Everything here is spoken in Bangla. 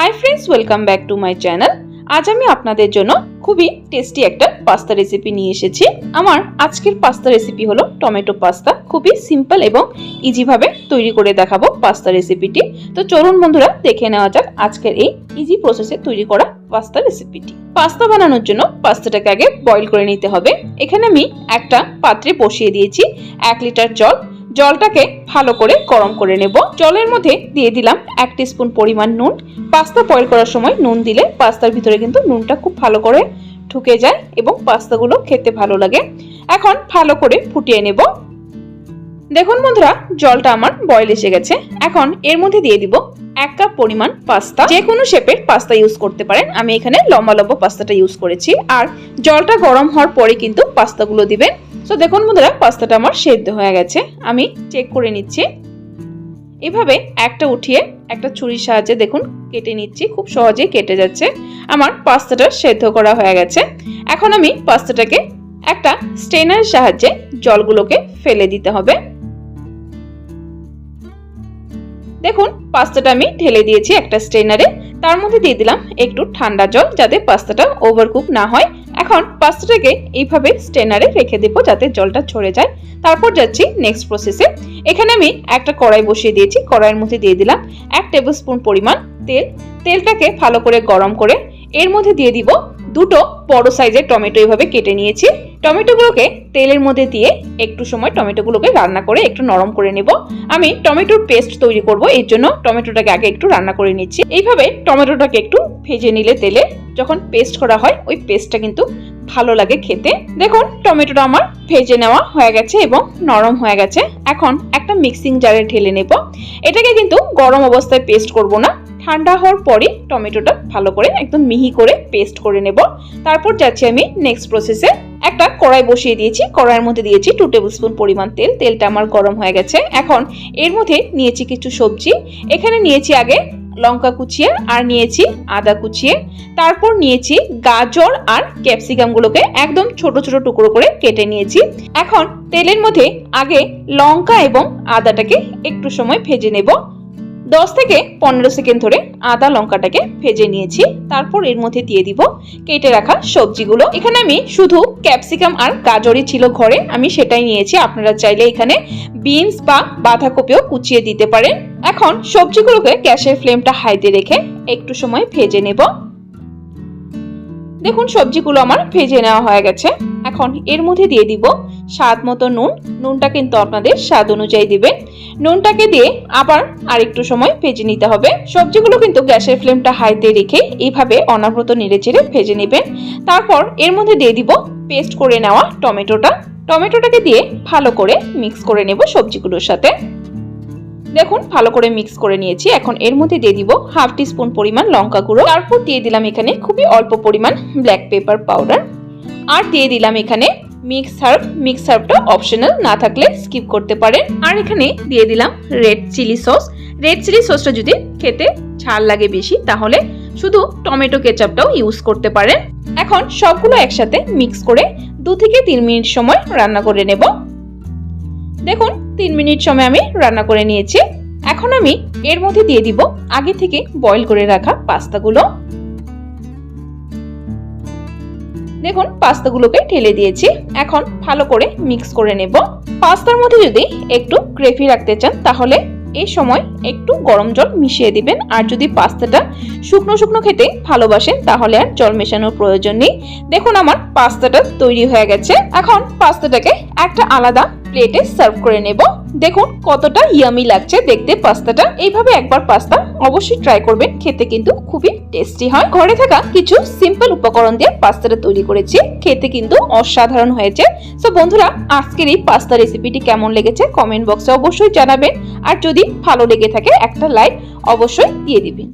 Hi friends welcome back to my channel আজ আমি আপনাদের জন্য খুবই টেস্টি একটা পাস্তা রেসিপি নিয়ে এসেছি। আমার আজকের পাস্তা রেসিপি হলো টমেটো পাস্তা খুবই সিম্পল এবং ইজিভাবে তৈরি করে দেখাবো পাস্তা রেসিপিটি তো চলুন বন্ধুরা, দেখে নেওয়া যাক আজকের এই ইজি প্রসেসে তৈরি করা পাস্তা রেসিপিটি পাস্তা বানানোর জন্য পাস্তাটাকে আগে বয়েল করে নিতে হবে। এখানে আমি একটা পাত্রে বসিয়ে দিয়েছি। এক লিটার জল জলটাকে ভালো করে গরম করে নেব। জলের মধ্যে দিয়ে দিলাম এক স্পুন পরিমাণ নুন। পাস্তা বয়েল করার সময় নুন দিলে পাস্তার ভিতরে কিন্তু নুনটা খুব ভালো করে ঢুকে যায় এবং পাস্তাগুলো খেতে ভালো লাগে। এখন ভালো করে ফুটিয়ে নেব। দেখুন বন্ধুরা, জলটা আমার বয়েল এসে গেছে। এখন এর মধ্যে দিয়ে দিব এক কাপ পরিমাণ পাস্তা। যে কোনো শেপের পাস্তা ইউজ করতে পারেন। আমি এখানে লম্বা লম্বা পাস্তাটা ইউজ করেছি। আর জলটা গরম হওয়ার পরে কিন্তু পাস্তাগুলো দিবেন। তো দেখুন বন্ধুরা, পাস্তাটা আমার সেদ্ধ হয়ে গেছে। আমি চেক করে নিচ্ছি। এভাবে একটা উঠিয়ে একটা ছুরির সাহায্যে দেখুন, কেটে নিচ্ছি। খুব সহজেই কেটে যাচ্ছে। আমার পাস্তাটা সেদ্ধ করা হয়ে গেছে। এখন আমি পাস্তাটাকে একটা স্টেনার সাহায্যে জলগুলোকে ফেলে দিতে হবে। দেখুন, পাস্তাটা আমি ঢেলে দিয়েছি একটা স্ট্রেনারে। তার মধ্যে দিয়ে দিলাম একটু ঠান্ডা জল, যাতে পাস্তাটা ওভারকুক না হয়। এখন পাস্তাটাকে এইভাবে স্টেনারে রেখে দেবো যাতে জলটা ছড়ে যায়। তারপর যাচ্ছি নেক্সট প্রসেসে এখানে আমি একটা কড়াই বসিয়ে দিয়েছি, কড়াইয়ের মধ্যে দিয়ে দিলাম এক টেবিল স্পুন পরিমাণ তেল। তেলটাকে ভালো করে গরম করে এর মধ্যে দিয়ে দিব দুটো বড় সাইজের টমেটো এইভাবে কেটে নিয়েছি। টমেটোগুলোকে তেলের মধ্যে দিয়ে একটু সময় টমেটোগুলোকে রান্না করে একটু নরম করে নেব। আমি টমেটোর পেস্ট তৈরি করব, এর জন্য টমেটোটাকে আগে একটু রান্না করে নিচ্ছি। এইভাবে টমেটোটাকে একটু ভেজে নিলে তেলে যখন পেস্ট করা হয়, ওই পেস্টটা কিন্তু ভালো লাগে খেতে। দেখুন, টমেটোটা আমার ভেজে নেওয়া হয়ে গেছে এবং নরম হয়ে গেছে। এখন একটা মিক্সিং জারে ঢেলে নেব। এটাকে কিন্তু গরম অবস্থায় পেস্ট করব না। ঠান্ডা হওয়ার পরে টমেটোটা ভালো করে একদম মিহি করে পেস্ট করে নেব। তারপর যাচ্ছি আমি নেক্সট প্রসেসে একটা কড়াই বসিয়ে দিয়েছি। কড়াইয়ের মধ্যে দিয়েছি টু টেবিল স্পুন পরিমাণ তেল। তেলটা আমার গরম হয়ে গেছে। এখন এর মধ্যে নিয়েছি কিছু সবজি। এখানে নিয়েছি আগে লঙ্কা কুচিয়ে আর নিয়েছি আদা কুচিয়ে। তারপর নিয়েছি গাজর আর ক্যাপসিকামগুলোকে একদম ছোট ছোট টুকরো করে কেটে নিয়েছি। এখন তেলের মধ্যে আগে লঙ্কা এবং আদাটাকে একটু সময় ভেজে নেব। দশ থেকে পনেরো সেকেন্ড ধরে আদা লঙ্কাটাকে ভেজে নিয়েছি। তারপর এর মধ্যে দিয়ে দিব কেটে রাখা সবজিগুলো। এখানে আমি শুধু ক্যাপসিকাম আর গাজরই ছিল ঘরে। আমি সেটাই নিয়েছি। আপনারা চাইলে এখানে বিনস বা বাঁধাকপিও কুচিয়ে দিতে পারেন। এখন সবজিগুলোকে গ্যাসের ফ্লেমটা হাইতে রেখে একটু সময় ভেজে নেব। দেখুন, সবজিগুলো আমার ভেজে নেওয়া হয়ে গেছে। এখন এর মধ্যে দিয়ে দিব স্বাদ মতো নুন। নুনটা কিন্তু আপনাদের স্বাদ অনুযায়ী দিবেন। নুনটাকে দিয়ে আবার আরেকটু সময় ভেজে নিতে হবে। সবজিগুলো কিন্তু গ্যাসের ফ্লেমটা হাইতে রেখে এইভাবে অনাব্রত নেড়ে চেড়ে ভেজে নেবেন। তারপর এর মধ্যে দিয়ে দিব পেস্ট করে নেওয়া টমেটোটা। টমেটোটাকে দিয়ে ভালো করে মিক্স করে নেব সবজিগুলোর সাথে। দেখুন, ভালো করে মিক্স করে নিয়েছি। এখন এর মধ্যে দিয়ে দিব হাফ টি স্পুন পরিমাণ লঙ্কা গুঁড়ো। তারপর দিয়ে দিলাম এখানে খুবই অল্প পরিমাণ ব্ল্যাক পেপার পাউডার। আর দিয়ে দিলাম এখানে মিক্স হার্ব মিক্স হার্বটা অপশনাল না থাকলে স্কিপ করতে পারেন। আর এখানে দিয়ে দিলাম red chili sauce red chili সসটা যদি খেতে ঝাল লাগে বেশি, তাহলে শুধু টমেটো কেচাপটাও ইউজ করতে পারেন। এখন সবগুলো একসাথে মিক্স করে দু থেকে তিন মিনিট সময় রান্না করে নেব। দেখুন, তিন মিনিট সময় আমি রান্না করে নিয়েছি। এখন আমি এর মধ্যে দিয়ে দিব আগে থেকে বয়েল করে রাখা পাস্তাগুলো। দেখুন, পাস্তাগুলোকে ঢেলে দিয়েছি। এখন ভালো করে মিক্স করে নেব। পাস্তার মধ্যে যদি একটু গ্রেভি রাখতে চান, তাহলে এই সময় একটু গরম জল মিশিয়ে দিবেন। আর যদি পাস্তাটা শুকনো শুকনো খেতে ভালোবাসেন, তাহলে আর জল মেশানোর প্রয়োজন নেই। দেখুন, আমার পাস্তাটা তৈরি হয়ে গেছে। এখন পাস্তাটাকে একটা আলাদা প্লেটে সার্ভ করে নেব। দেখুন কতটা ইয়ামি লাগছে দেখতে পাস্তাটা। এইভাবে একবার পাস্তা অবশ্যই ট্রাই করবেন, খেতে কিন্তু খুবই টেস্টি হয়। ঘরে থাকা কিছু সিম্পল উপকরণ দিয়ে পাস্তাটা তৈরি করেছি, খেতে কিন্তু অসাধারণ হয়েছে। তো বন্ধুরা, আজকের এই পাস্তা রেসিপিটি কেমন লেগেছে কমেন্ট বক্সে অবশ্যই জানাবেন। আর যদি ভালো লেগে থাকে, একটা লাইক অবশ্যই দিয়ে দিবেন।